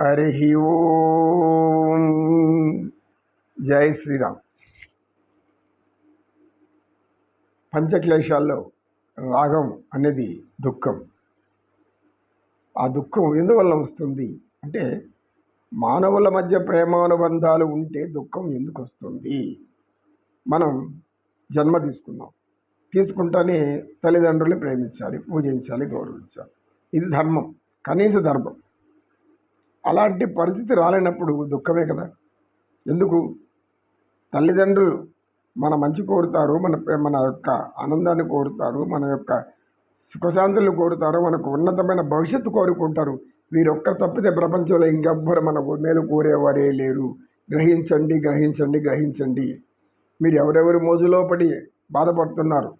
హరి ఓం. జై శ్రీరామ్. పంచక్లేశాల్లో రాగం అనేది దుఃఖం. ఆ దుఃఖం ఎందువల్ల వస్తుంది? అంటే మానవుల మధ్య ప్రేమానుబంధాలు ఉంటే దుఃఖం ఎందుకు వస్తుంది? మనం జన్మ తీసుకున్నాం. తీసుకుంటానే తల్లిదండ్రులు ప్రేమించాలి పూజించాలి గౌరవించాలి. ఇది ధర్మం కనీస ధర్మం. అలాంటి పరిస్థితి రాలేనప్పుడు దుఃఖమే కదా. ఎందుకు? తల్లిదండ్రులు మన మంచి కోరుతారు మన మన యొక్క ఆనందాన్ని కోరుతారు మన యొక్క సుఖశాంతులు కోరుతారు మనకు ఉన్నతమైన భవిష్యత్తు కోరుకుంటారు. వీరొక్క తప్పితే ప్రపంచంలో ఇంకెవ్వరు మనకు మేలు కోరేవారే లేరు. గ్రహించండి గ్రహించండి గ్రహించండి. మీరు ఎవరెవరు మోజులో పడి బాధపడుతున్నారు?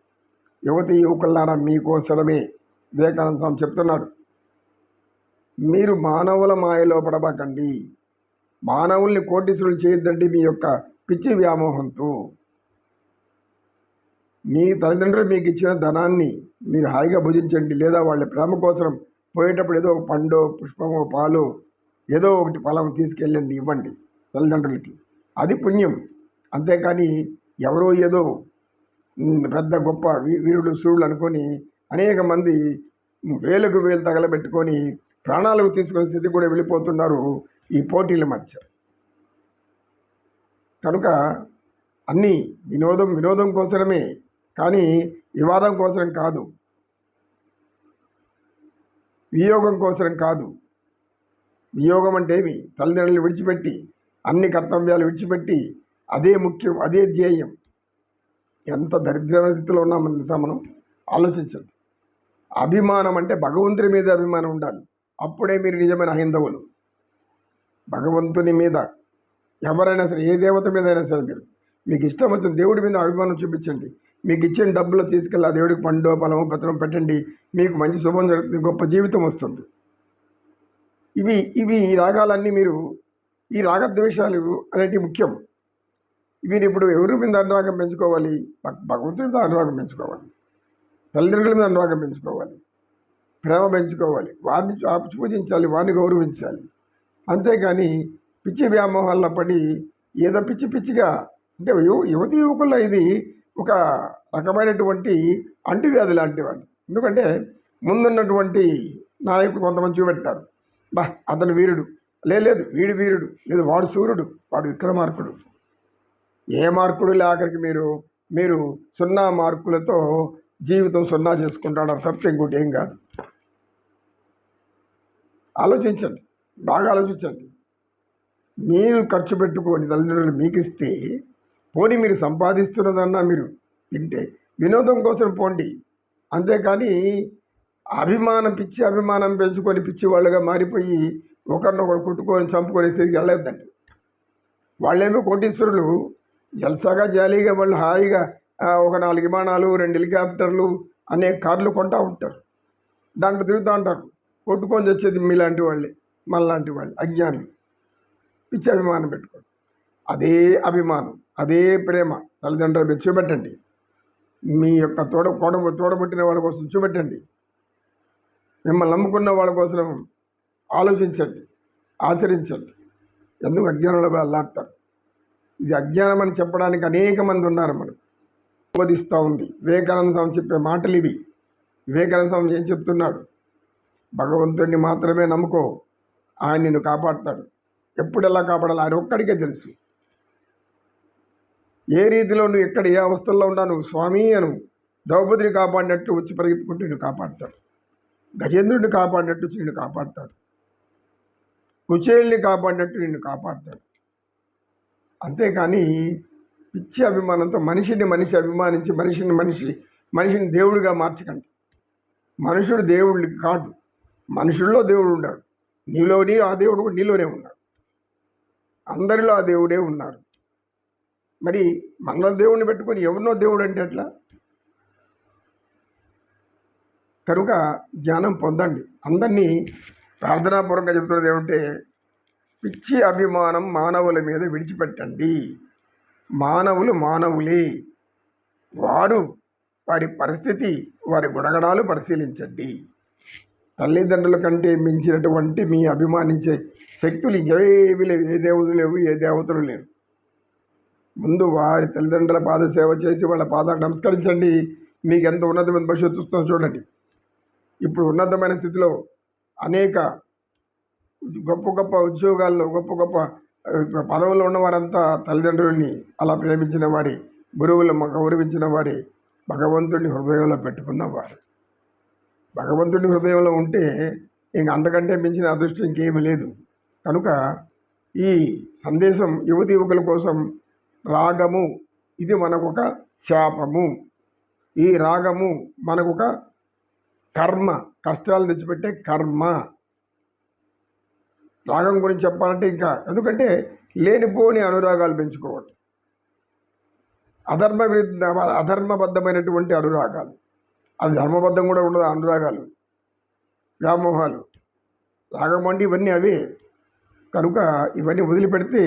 యువతి యువకులారా మీకోసమే వివేకానందం స్వామి చెప్తున్నాడు. మీరు మానవుల మాయలో పడబకండి మానవుల్ని కోటీశ్వరులు చేయొద్దండి మీ యొక్క పిచ్చి వ్యామోహంతో. మీ తల్లిదండ్రులు మీకు ఇచ్చిన ధనాన్ని మీరు హాయిగా భుజించండి. లేదా వాళ్ళ ప్రేమ కోసం పోయేటప్పుడు ఏదో ఒక పండో పుష్పమో పాలు ఏదో ఒకటి ఫలం తీసుకెళ్ళండి ఇవ్వండి తల్లిదండ్రులకి. అది పుణ్యం. అంతేకాని ఎవరో ఏదో పెద్ద గొప్ప వీ- వీరుడు సూర్యుడు అనుకొని అనేక మంది వేలకు వేలు తగలబెట్టుకొని ప్రాణాలకు తీసుకునే స్థితి కూడా వెళ్ళిపోతున్నారు ఈ పోటీల మధ్య. కనుక అన్నీ వినోదం వినోదం కోసమే కానీ వివాదం కోసం కాదు. వియోగం కోసం కాదు. వియోగం అంటే ఏమి? తల్లిదండ్రులు విడిచిపెట్టి అన్ని కర్తవ్యాలు విడిచిపెట్టి అదే ముఖ్యం అదే ధ్యేయం. ఎంత దరిద్రమైన స్థితిలో ఉన్నామని తెలుసా మనం? ఆలోచించండి. అభిమానం అంటే భగవంతుని మీద అభిమానం ఉండాలి. అప్పుడే మీరు నిజమైన హైందవులు భగవంతుని మీద ఎవరైనా సరే ఏ దేవత మీద అయినా సరే మీరు మీకు ఇష్టం వచ్చిన దేవుడి మీద అభిమానం చూపించండి. మీకు ఇచ్చిన డబ్బులు తీసుకెళ్ళి ఆ దేవుడికి పండు పొలము పత్రం పెట్టండి. మీకు మంచి శుభం జరుగుతుంది గొప్ప జీవితం వస్తుంది. ఇవి ఇవి ఈ రాగాలన్నీ మీరు ఈ రాగద్వేషాలు అనేటివి ముఖ్యం. ఇవి ఇప్పుడు ఎవరి మీద అనురాగం పెంచుకోవాలి? భగవంతుడి మీద అనురాగం పెంచుకోవాలి. తల్లిదండ్రుల మీద అనురాగం పెంచుకోవాలి. ప్రేమ పెంచుకోవాలి. వారిని పూజించాలి వారిని గౌరవించాలి. అంతేకాని పిచ్చి వ్యామోహాల్లో పడి ఏదో పిచ్చి పిచ్చిగా అంటే యువ యువతి యువకుల్లో ఇది ఒక రకమైనటువంటి అంటువ్యాధి లాంటి వాడు ఎందుకంటే ముందున్నటువంటి నాయకుడు కొంతమంది చూపెడతారు. బా అతను వీరుడు. లేదు వీడు వీరుడు. లేదు వాడు సూర్యుడు వాడు విక్రమార్కుడు. ఏ మార్కుడు లేఖరికి మీరు మీరు సున్నా మార్కులతో జీవితం సున్నా చేసుకుంటాడు తప్ప ఇంకోటి ఏం కాదు. ఆలోచించండి బాగా ఆలోచించండి. మీరు ఖర్చు పెట్టుకొని తల్లిదండ్రులు మీకు ఇస్తే పోనీ మీరు సంపాదిస్తున్నదన్నా మీరు తింటే వినోదం కోసం పోండి. అంతేకాని అభిమానం పిచ్చి అభిమానం పెంచుకొని పిచ్చి వాళ్ళుగా మారిపోయి ఒకరినొకరు కుట్టుకొని చంపుకొని స్థితికి వెళ్ళొద్దండి. వాళ్ళేమో కోటీశ్వరులు జల్సాగా జాలీగా వాళ్ళు హాయిగా ఒక నాలుగు విమానాలు రెండు హెలికాప్టర్లు అనేక కార్లు కొంటా ఉంటారు. దాంట్లో తిరుగుతూ ఉంటారు. కొట్టుకొని వచ్చేది మీలాంటి వాళ్ళే మనలాంటి వాళ్ళు అజ్ఞానులు పిచ్చి అభిమానం పెట్టుకోండి. అదే అభిమానం అదే ప్రేమ. తల్లిదండ్రుల మీద చూపెట్టండి. మీ యొక్క తోడ తోడ తోడబుట్టిన వాళ్ళ కోసం చూపెట్టండి. మిమ్మల్ని నమ్ముకున్న వాళ్ళ కోసం ఆలోచించండి ఆచరించండి. ఎందుకు అజ్ఞానంలో అల్లాడతారు ఇది అజ్ఞానం అని చెప్పడానికి అనేక మంది ఉన్నారు మనం బోధిస్తూ ఉంది. వివేకానంద స్వామి చెప్పే మాటలు ఇవి. వివేకానంద స్వామి ఏం చెప్తున్నాడు? భగవంతుడిని మాత్రమే నమ్ముకో. ఆయన నిన్ను కాపాడుతాడు. ఎప్పుడు ఎలా కాపాడాలి ఆయన ఒక్కడికే తెలుసు. ఏ రీతిలో నువ్వు ఎక్కడ ఏ అవస్థల్లో ఉన్నా నువ్వు స్వామి అను ద్రౌపదిని కాపాడినట్టు వచ్చి పరిగెత్తుకుంటూ నిన్ను కాపాడుతాడు. గజేంద్రుడిని కాపాడినట్టు వచ్చి నిన్ను కాపాడుతాడు. కుచేళ్ళని కాపాడినట్టు నిన్ను కాపాడుతాడు. అంతేకాని పిచ్చి అభిమానంతో మనిషిని మనిషి అభిమానించి మనిషిని మనిషి మనిషిని దేవుడిగా మార్చకండి. మనుషుడు దేవుడికి కాదు మనుషుల్లో దేవుడు ఉన్నాడు. నీలోని ఆ దేవుడు కూడా నీలోనే ఉన్నాడు. అందరిలో ఆ దేవుడే ఉన్నారు. మరి మనలో దేవుడిని పెట్టుకొని ఎవరినో దేవుడు అంటే ఎట్లా? కనుక జ్ఞానం పొందండి. అందరినీ ప్రార్థనాపూర్వకంగా చెబుతున్నది ఏమంటే పిచ్చి అభిమానం మానవుల మీద విడిచిపెట్టండి. మానవులు మానవులే. వారు వారి పరిస్థితి వారి గుణగణాలు పరిశీలించండి. తల్లిదండ్రుల కంటే మించినటువంటి మీ అభిమానించే శక్తులు ఇంకేవి లేవు. ఏ దేవుడు లేవు ఏ దేవతలు లేవు ముందు వారి తల్లిదండ్రుల పాద సేవ చేసి వాళ్ళ పాదాలు నమస్కరించండి. మీకు ఎంత ఉన్నతమైన భవిష్యత్తు వస్తుందో చూడండి. ఇప్పుడు ఉన్నతమైన స్థితిలో అనేక గొప్ప గొప్ప ఉద్యోగాల్లో గొప్ప గొప్ప పదవుల్లో ఉన్నవారంతా తల్లిదండ్రుల్ని అలా ప్రేమించిన వారి గురువులను గౌరవించిన వారి భగవంతుడిని హృదయంలో పెట్టుకున్నవారు భగవంతుడి హృదయంలో ఉంటే ఇంక అంతకంటే మించిన అదృష్టం ఇంకేమీ లేదు. కనుక ఈ సందేశం యువతి యువకుల కోసం రాగము ఇది మనకొక శాపము. ఈ రాగము మనకొక కర్మ కష్టాలు తెచ్చిపెట్టే కర్మ. రాగం గురించి చెప్పాలంటే ఇంకా ఎందుకంటే లేనిపోని అనురాగాలు పెంచుకోవడం. అధర్మ అధర్మబద్ధమైనటువంటి అనురాగాలు. అది ధర్మబద్ధం కూడా ఉండదు అనురాగాలు వ్యామోహాలు రాగం అంటే ఇవన్నీ అవే. కనుక ఇవన్నీ వదిలిపెడితే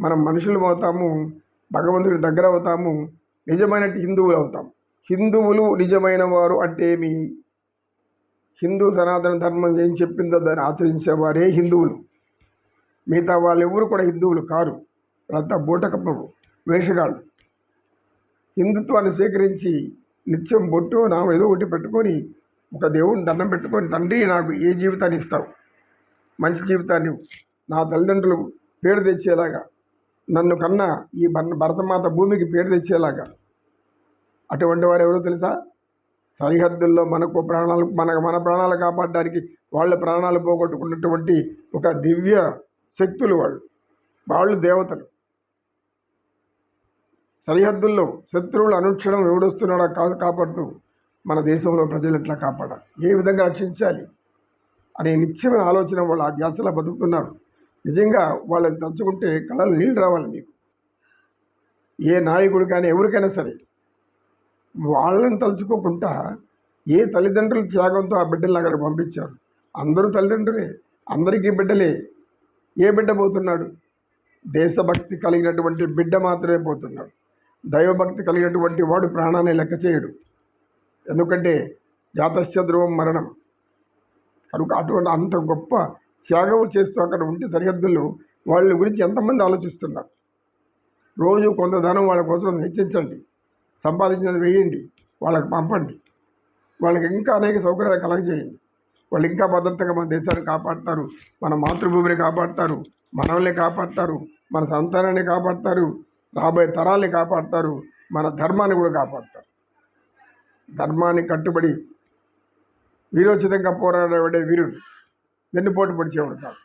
మనం మనుషులు అవుతాము భగవంతుడి దగ్గర అవుతాము నిజమైన హిందువులు అవుతాం. హిందువులు నిజమైన వారు అంటే మీ హిందూ సనాతన ధర్మం ఏం చెప్పిందో దాన్ని ఆచరించేవారే హిందువులు. మిగతా వాళ్ళు ఎవరు కూడా హిందువులు కారు. వాళ్ళంతా బూటకపు వేషగాళ్ళు. హిందుత్వాన్ని స్వీకరించి నిత్యం బొట్టు నా ఏదో ఒకటి పెట్టుకొని ఒక దేవుని దండం పెట్టుకొని తండ్రి నాకు ఏ జీవితాన్ని ఇస్తావు? మంచి జీవితాన్ని నా తల్లిదండ్రులు పేరు తెచ్చేలాగా నన్ను కన్నా ఈ భరతమాత భూమికి పేరు తెచ్చేలాగా. అటువంటి వారు ఎవరో తెలుసా? సరిహద్దుల్లో మనకు ప్రాణాలు మన మన ప్రాణాలు కాపాడడానికి వాళ్ళ ప్రాణాలు పోగొట్టుకున్నటువంటి ఒక దివ్య శక్తులు వాళ్ళు. వాళ్ళు దేవతలు. సరిహద్దుల్లో శత్రువులు అనుక్షణం ఎవడొస్తున్నాడో కాదు కాపాడుతూ మన దేశంలో ప్రజలు ఎట్లా కాపాడాలి? ఏ విధంగా రక్షించాలి? అనే నిత్యమైన ఆలోచన వాళ్ళు ఆ ధ్యాసలో బతుకుతున్నారు. నిజంగా వాళ్ళని తలుచుకుంటే కళలు నీళ్ళు రావాలి మీకు. ఏ నాయకుడు కానీ ఎవరికైనా సరే వాళ్ళని తలుచుకోకుండా ఏ తల్లిదండ్రుల త్యాగంతో ఆ బిడ్డలను అక్కడికి పంపించారు? అందరూ తల్లిదండ్రులే. అందరికీ బిడ్డలే. ఏ బిడ్డ పోతున్నాడు? దేశభక్తి కలిగినటువంటి బిడ్డ మాత్రమే పోతున్నాడు. దైవభక్తి కలిగినటువంటి వాడు ప్రాణాన్ని లెక్క చేయడు. ఎందుకంటే జాతస్య ధ్రువం మరణం. కనుక అటువంటి అంత గొప్ప త్యాగం చేస్తూ అక్కడ ఉంటే సరిహద్దులు వాళ్ళ గురించి ఎంతమంది ఆలోచిస్తున్నారు? రోజు కొంత ధనం వాళ్ళ కోసం హెచ్చించండి సంపాదించినది వేయండి. వాళ్ళకి పంపండి. వాళ్ళకి ఇంకా అనేక సౌకర్యాలు కలగజేయండి. వాళ్ళు ఇంకా భద్రతగా మన దేశాన్ని కాపాడతారు. మన మాతృభూమిని కాపాడతారు. మనల్ని కాపాడతారు. మన సంతానాన్ని కాపాడతారు. రాబోయే తరాల్ని కాపాడతారు మన ధర్మాన్ని కూడా కాపాడతారు. ధర్మాన్ని కట్టుబడి వీరోచితంగా పోరాడే వీరుడు వెన్నుపోటు పొడిచేవాడు కాదు.